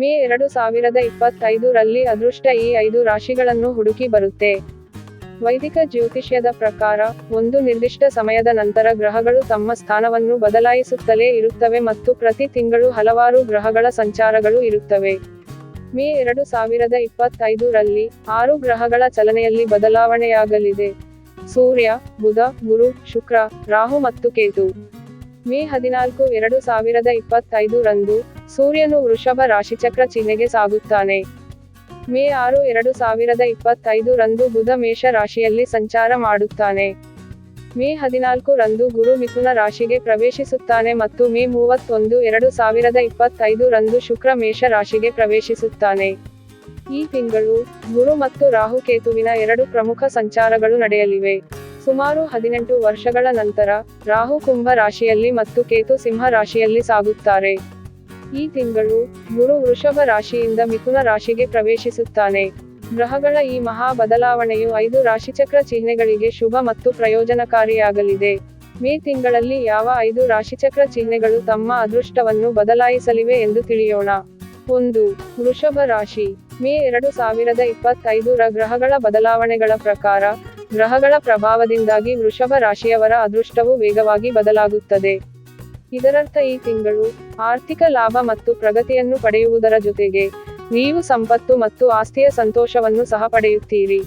ಮೇ ಎರಡು ಸಾವಿರದ ಇಪ್ಪತ್ತೈದು ರಲ್ಲಿ ಅದೃಷ್ಟ ಈ ಐದು ರಾಶಿಗಳನ್ನು ಹುಡುಕಿ ಬರುತ್ತೆ. ವೈದಿಕ ಜ್ಯೋತಿಷ್ಯದ ಪ್ರಕಾರ, ಒಂದು ನಿರ್ದಿಷ್ಟ ಸಮಯದ ನಂತರ ಗ್ರಹಗಳು ತಮ್ಮ ಸ್ಥಾನವನ್ನು ಬದಲಾಯಿಸುತ್ತಲೇ ಇರುತ್ತವೆ ಮತ್ತು ಪ್ರತಿ ತಿಂಗಳು ಹಲವಾರು ಗ್ರಹಗಳ ಸಂಚಾರಗಳು ಇರುತ್ತವೆ. ಮೇ ಎರಡು ಸಾವಿರದ ಇಪ್ಪತ್ತೈದು ರಲ್ಲಿ ಆರು ಗ್ರಹಗಳ ಚಲನೆಯಲ್ಲಿ ಬದಲಾವಣೆಯಾಗಲಿದೆ. ಸೂರ್ಯ, ಬುಧ, ಗುರು, ಶುಕ್ರ, ರಾಹು ಮತ್ತು ಕೇತು. ಮೇ ಹದಿನಾಲ್ಕು ಎರಡು ಸಾವಿರದ ಇಪ್ಪತ್ತೈದು ರಂದು ಸೂರ್ಯನು ವೃಷಭ ರಾಶಿಚಕ್ರ ಚಿಹ್ನೆಗೆ ಸಾಗುತ್ತಾನೆ. ಮೇ ಆರು ಎರಡು ಸಾವಿರದ ಇಪ್ಪತ್ತೈದು ರಂದು ಬುಧ ಮೇಷ ರಾಶಿಯಲ್ಲಿ ಸಂಚಾರ ಮಾಡುತ್ತಾನೆ. ಮೇ ಹದಿನಾಲ್ಕು ರಂದು ಗುರು ಮಿಥುನ ರಾಶಿಗೆ ಪ್ರವೇಶಿಸುತ್ತಾನೆ ಮತ್ತು ಮೇ ಮೂವತ್ತೊಂದು ಎರಡು ಸಾವಿರದ ಇಪ್ಪತ್ತೈದು ರಂದು ಶುಕ್ರ ಮೇಷ ರಾಶಿಗೆ ಪ್ರವೇಶಿಸುತ್ತಾನೆ. ಈ ತಿಂಗಳು ಗುರು ಮತ್ತು ರಾಹು ಕೇತುವಿನ ಎರಡು ಪ್ರಮುಖ ಸಂಚಾರಗಳು ನಡೆಯಲಿವೆ. ಸುಮಾರು ಹದಿನೆಂಟು ವರ್ಷಗಳ ನಂತರ ರಾಹು ಕುಂಭ ರಾಶಿಯಲ್ಲಿ ಮತ್ತು ಕೇತು ಸಿಂಹ ರಾಶಿಯಲ್ಲಿ ಸಾಗುತ್ತಾರೆ. ಈ ತಿಂಗಳು ಗುರು ವೃಷಭ ರಾಶಿಯಿಂದ ಮಿಥುನ ರಾಶಿಗೆ ಪ್ರವೇಶಿಸುತ್ತಾನೆ. ಗ್ರಹಗಳ ಈ ಮಹಾ ಬದಲಾವಣೆಯು ಐದು ರಾಶಿಚಕ್ರ ಚಿಹ್ನೆಗಳಿಗೆ ಶುಭ ಮತ್ತು ಪ್ರಯೋಜನಕಾರಿಯಾಗಲಿದೆ. ಮೇ ತಿಂಗಳಲ್ಲಿ ಯಾವ ಐದು ರಾಶಿಚಕ್ರ ಚಿಹ್ನೆಗಳು ತಮ್ಮ ಅದೃಷ್ಟವನ್ನು ಬದಲಾಯಿಸಲಿವೆ ಎಂದು ತಿಳಿಯೋಣ. ಒಂದು, ವೃಷಭ ರಾಶಿ. ಮೇ ಎರಡು ಸಾವಿರದ ಇಪ್ಪತ್ತೈದರ ಗ್ರಹಗಳ ಬದಲಾವಣೆಗಳ ಪ್ರಕಾರ ಗ್ರಹಗಳ ಪ್ರಭಾವದಿಂದಾಗಿ ವೃಷಭ ರಾಶಿಯವರ ಅದೃಷ್ಟವು ವೇಗವಾಗಿ ಬದಲಾಗುತ್ತದೆ. ಇದರರ್ಥ ಈ ತಿಂಗಳು ಆರ್ಥಿಕ ಲಾಭ ಮತ್ತು ಪ್ರಗತಿಯನ್ನು ಪಡೆಯುವುದರ ಜೊತೆಗೆ ನೀವು ಸಂಪತ್ತು ಮತ್ತು ಆಸ್ತಿಯ ಸಂತೋಷವನ್ನು ಸಹ ಪಡೆಯುತ್ತೀರಿ.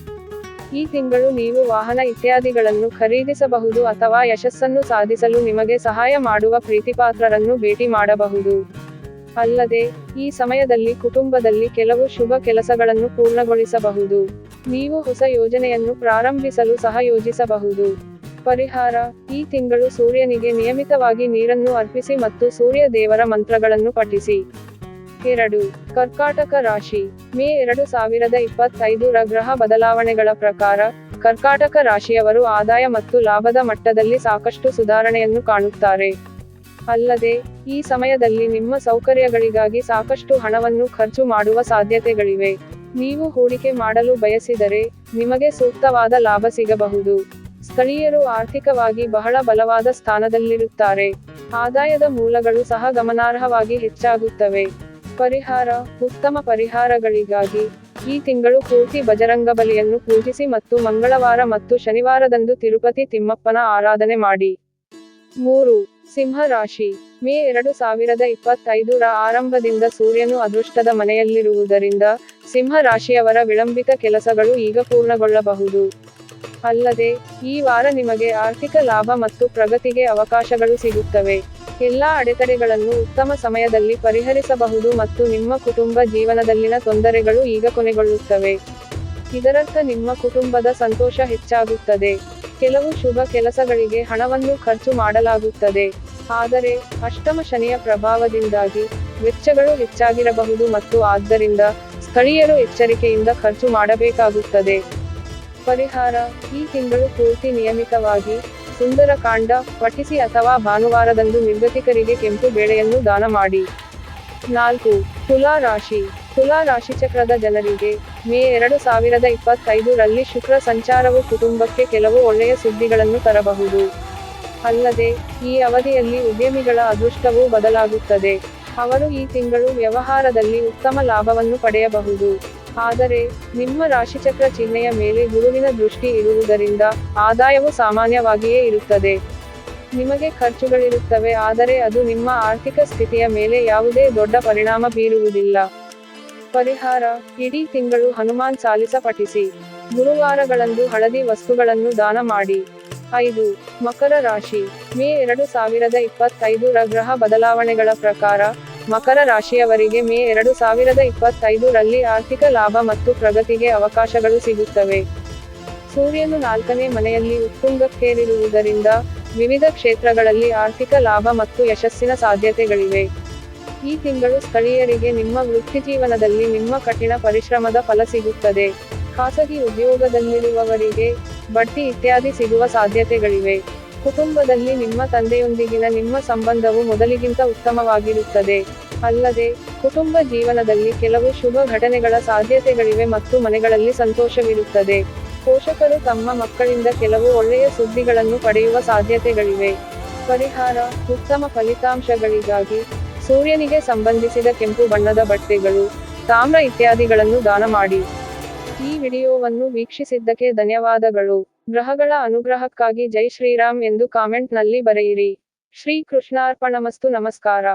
ಈ ತಿಂಗಳು ನೀವು ವಾಹನ ಇತ್ಯಾದಿಗಳನ್ನು ಖರೀದಿಸಬಹುದು ಅಥವಾ ಯಶಸ್ಸನ್ನು ಸಾಧಿಸಲು ನಿಮಗೆ ಸಹಾಯ ಮಾಡುವ ಪ್ರೀತಿಪಾತ್ರರನ್ನು ಭೇಟಿ ಮಾಡಬಹುದು. ಅಲ್ಲದೆ, ಈ ಸಮಯದಲ್ಲಿ ಕುಟುಂಬದಲ್ಲಿ ಕೆಲವು ಶುಭ ಕೆಲಸಗಳನ್ನು ಪೂರ್ಣಗೊಳಿಸಬಹುದು. ನೀವು ಹೊಸ ಯೋಜನೆಯನ್ನು ಪ್ರಾರಂಭಿಸಲು ಸಹ ಯೋಜಿಸಬಹುದು. ಪರಿಹಾರ, ಈ ತಿಂಗಳು ಸೂರ್ಯನಿಗೆ ನಿಯಮಿತವಾಗಿ ನೀರನ್ನು ಅರ್ಪಿಸಿ ಮತ್ತು ಸೂರ್ಯ ದೇವರ ಮಂತ್ರಗಳನ್ನು ಪಠಿಸಿ. ಎರಡು, ಕರ್ಕಾಟಕ ರಾಶಿ. ಮೇ ಎರಡು ಸಾವಿರದ ಇಪ್ಪತ್ತೈದರ ಗ್ರಹ ಬದಲಾವಣೆಗಳ ಪ್ರಕಾರ, ಕರ್ಕಾಟಕ ರಾಶಿಯವರು ಆದಾಯ ಮತ್ತು ಲಾಭದ ಮಟ್ಟದಲ್ಲಿ ಸಾಕಷ್ಟು ಸುಧಾರಣೆಯನ್ನು ಕಾಣುತ್ತಾರೆ. ಅಲ್ಲದೆ, ಈ ಸಮಯದಲ್ಲಿ ನಿಮ್ಮ ಸೌಕರ್ಯಗಳಿಗಾಗಿ ಸಾಕಷ್ಟು ಹಣವನ್ನು ಖರ್ಚು ಮಾಡುವ ಸಾಧ್ಯತೆಗಳಿವೆ. ನೀವು ಹೂಡಿಕೆ ಮಾಡಲು ಬಯಸಿದರೆ, ನಿಮಗೆ ಸೂಕ್ತವಾದ ಲಾಭ ಸಿಗಬಹುದು. ಸ್ಥಳೀಯರು ಆರ್ಥಿಕವಾಗಿ ಬಹಳ ಬಲವಾದ ಸ್ಥಾನದಲ್ಲಿರುತ್ತಾರೆ. ಆದಾಯದ ಮೂಲಗಳು ಸಹ ಗಮನಾರ್ಹವಾಗಿ ಹೆಚ್ಚಾಗುತ್ತವೆ. ಪರಿಹಾರ, ಉತ್ತಮ ಪರಿಹಾರಗಳಿಗಾಗಿ ಈ ತಿಂಗಳು ಪೂರ್ತಿ ಬಜರಂಗಬಲಿಯನ್ನು ಪೂಜಿಸಿ ಮತ್ತು ಮಂಗಳವಾರ ಮತ್ತು ಶನಿವಾರದಂದು ತಿರುಪತಿ ತಿಮ್ಮಪ್ಪನ ಆರಾಧನೆ ಮಾಡಿ. ಮೂರು ಸಿಂಹ ರಾಶಿ ಮೇ ಎರಡು ಸಾವಿರದ ಇಪ್ಪತ್ತೈದರ ಆರಂಭದಿಂದ ಸೂರ್ಯನು ಅದೃಷ್ಟದ ಮನೆಯಲ್ಲಿರುವುದರಿಂದ ಸಿಂಹ ರಾಶಿಯವರ ವಿಳಂಬಿತ ಕೆಲಸಗಳು ಈಗ ಪೂರ್ಣಗೊಳ್ಳಬಹುದು. ಅಲ್ಲದೆ, ಈ ವಾರ ನಿಮಗೆ ಆರ್ಥಿಕ ಲಾಭ ಮತ್ತು ಪ್ರಗತಿಗೆ ಅವಕಾಶಗಳು ಸಿಗುತ್ತವೆ. ಎಲ್ಲಾ ಅಡೆತಡೆಗಳನ್ನು ಉತ್ತಮ ಸಮಯದಲ್ಲಿ ಪರಿಹರಿಸಬಹುದು ಮತ್ತು ನಿಮ್ಮ ಕುಟುಂಬ ಜೀವನದಲ್ಲಿನ ತೊಂದರೆಗಳು ಈಗ ಕೊನೆಗೊಳ್ಳುತ್ತವೆ. ಇದರರ್ಥ ನಿಮ್ಮ ಕುಟುಂಬದ ಸಂತೋಷ ಹೆಚ್ಚಾಗುತ್ತದೆ. ಕೆಲವು ಶುಭ ಕೆಲಸಗಳಿಗೆ ಹಣವನ್ನು ಖರ್ಚು ಮಾಡಲಾಗುತ್ತದೆ. ಆದರೆ, ಅಷ್ಟಮ ಶನಿಯ ಪ್ರಭಾವದಿಂದಾಗಿ ವೆಚ್ಚಗಳು ಹೆಚ್ಚಾಗಿರಬಹುದು ಮತ್ತು ಆದ್ದರಿಂದ ಸ್ಥಳೀಯರು ಎಚ್ಚರಿಕೆಯಿಂದ ಖರ್ಚು ಮಾಡಬೇಕಾಗುತ್ತದೆ. ಪರಿಹಾರ, ಈ ತಿಂಗಳು ಪೂರ್ತಿ ನಿಯಮಿತವಾಗಿ ಸುಂದರ ಕಾಂಡ ಪಠಿಸಿ ಅಥವಾ ಭಾನುವಾರದಂದು ನಿರ್ಗತಿಕರಿಗೆ ಕೆಂಪು ಬೇಳೆಯನ್ನು ದಾನ ಮಾಡಿ. ನಾಲ್ಕು, ತುಲಾ ರಾಶಿ. ತುಲಾ ರಾಶಿಚಕ್ರದ ಜನರಿಗೆ ಮೇ ಎರಡು ಸಾವಿರದ ಇಪ್ಪತ್ತೈದು ರಲ್ಲಿ ಶುಕ್ರ ಸಂಚಾರವು ಕುಟುಂಬಕ್ಕೆ ಕೆಲವು ಒಳ್ಳೆಯ ಸುದ್ದಿಗಳನ್ನು ತರಬಹುದು. ಅಲ್ಲದೆ, ಈ ಅವಧಿಯಲ್ಲಿ ಉದ್ಯಮಿಗಳ ಅದೃಷ್ಟವೂ ಬದಲಾಗುತ್ತದೆ. ಅವರು ಈ ತಿಂಗಳು ವ್ಯವಹಾರದಲ್ಲಿ ಉತ್ತಮ ಲಾಭವನ್ನು ಪಡೆಯಬಹುದು. ಆದರೆ, ನಿಮ್ಮ ರಾಶಿಚಕ್ರ ಚಿಹ್ನೆಯ ಮೇಲೆ ಗುರುವಿನ ದೃಷ್ಟಿ ಇರುವುದರಿಂದ ಆದಾಯವು ಸಾಮಾನ್ಯವಾಗಿಯೇ ಇರುತ್ತದೆ. ನಿಮಗೆ ಖರ್ಚುಗಳಿರುತ್ತವೆ, ಆದರೆ ಅದು ನಿಮ್ಮ ಆರ್ಥಿಕ ಸ್ಥಿತಿಯ ಮೇಲೆ ಯಾವುದೇ ದೊಡ್ಡ ಪರಿಣಾಮ ಬೀರುವುದಿಲ್ಲ. ಪರಿಹಾರ, ಇಡೀ ತಿಂಗಳು ಹನುಮಾನ್ ಚಾಲಿಸ ಪಠಿಸಿ, ಗುರುವಾರಗಳಂದು ಹಳದಿ ವಸ್ತುಗಳನ್ನು ದಾನ ಮಾಡಿ. ಐದು, ಮಕರ ರಾಶಿ, ಮೇ ಎರಡು ಸಾವಿರದ ಇಪ್ಪತ್ತೈದರ ಗ್ರಹ ಬದಲಾವಣೆಗಳ ಪ್ರಕಾರ, ಮಕರ ರಾಶಿಯವರಿಗೆ ಮೇ ಎರಡು ಸಾವಿರದ ಇಪ್ಪತ್ತೈದು ರಲ್ಲಿ ಆರ್ಥಿಕ ಲಾಭ ಮತ್ತು ಪ್ರಗತಿಗೆ ಅವಕಾಶಗಳು ಸಿಗುತ್ತವೆ. ಸೂರ್ಯನು ನಾಲ್ಕನೇ ಮನೆಯಲ್ಲಿ ಉತ್ತುಂಗಕ್ಕೇರಿರುವುದರಿಂದ, ವಿವಿಧ ಕ್ಷೇತ್ರಗಳಲ್ಲಿ ಆರ್ಥಿಕ ಲಾಭ ಮತ್ತು ಯಶಸ್ಸಿನ ಸಾಧ್ಯತೆಗಳಿವೆ. ಈ ತಿಂಗಳು ಸ್ಥಳೀಯರಿಗೆ ನಿಮ್ಮ ವೃತ್ತಿಜೀವನದಲ್ಲಿ ನಿಮ್ಮ ಕಠಿಣ ಪರಿಶ್ರಮದ ಫಲ ಸಿಗುತ್ತದೆ. ಖಾಸಗಿ ಉದ್ಯೋಗದಲ್ಲಿರುವವರಿಗೆ ಬಡ್ತಿ ಇತ್ಯಾದಿ ಸಿಗುವ ಸಾಧ್ಯತೆಗಳಿವೆ. ಕುಟುಂಬದಲ್ಲಿ ನಿಮ್ಮ ತಂದೆಯೊಂದಿಗಿನ ನಿಮ್ಮ ಸಂಬಂಧವು ಮೊದಲಿಗಿಂತ ಉತ್ತಮವಾಗಿರುತ್ತದೆ. ಅಲ್ಲದೆ, ಕುಟುಂಬ ಜೀವನದಲ್ಲಿ ಕೆಲವು ಶುಭ ಘಟನೆಗಳ ಸಾಧ್ಯತೆಗಳಿವೆ ಮತ್ತು ಮನೆಗಳಲ್ಲಿ ಸಂತೋಷವಿರುತ್ತದೆ. ಪೋಷಕರು ತಮ್ಮ ಮಕ್ಕಳಿಂದ ಕೆಲವು ಒಳ್ಳೆಯ ಸುದ್ದಿಗಳನ್ನು ಪಡೆಯುವ ಸಾಧ್ಯತೆಗಳಿವೆ. ಪರಿಹಾರ, ಉತ್ತಮ ಫಲಿತಾಂಶಗಳಿಗಾಗಿ ಸೂರ್ಯನಿಗೆ ಸಂಬಂಧಿಸಿದ ಕೆಂಪು ಬಣ್ಣದ ಬಟ್ಟೆಗಳು, ತಾಮ್ರ ಇತ್ಯಾದಿಗಳನ್ನು ದಾನ ಮಾಡಿ. ಈ ವಿಡಿಯೋವನ್ನು ವೀಕ್ಷಿಸಿದ್ದಕ್ಕೆ ಧನ್ಯವಾದಗಳು. ಗ್ರಹಗಳ ಅನುಗ್ರಹಕ್ಕಾಗಿ ಜೈ ಶ್ರೀರಾಮ್ ಎಂದು ಕಾಮೆಂಟ್ನಲ್ಲಿ ಬರೆಯಿರಿ. ಶ್ರೀ ಕೃಷ್ಣಾರ್ಪಣಮಸ್ತು ನಮಸ್ಕಾರ.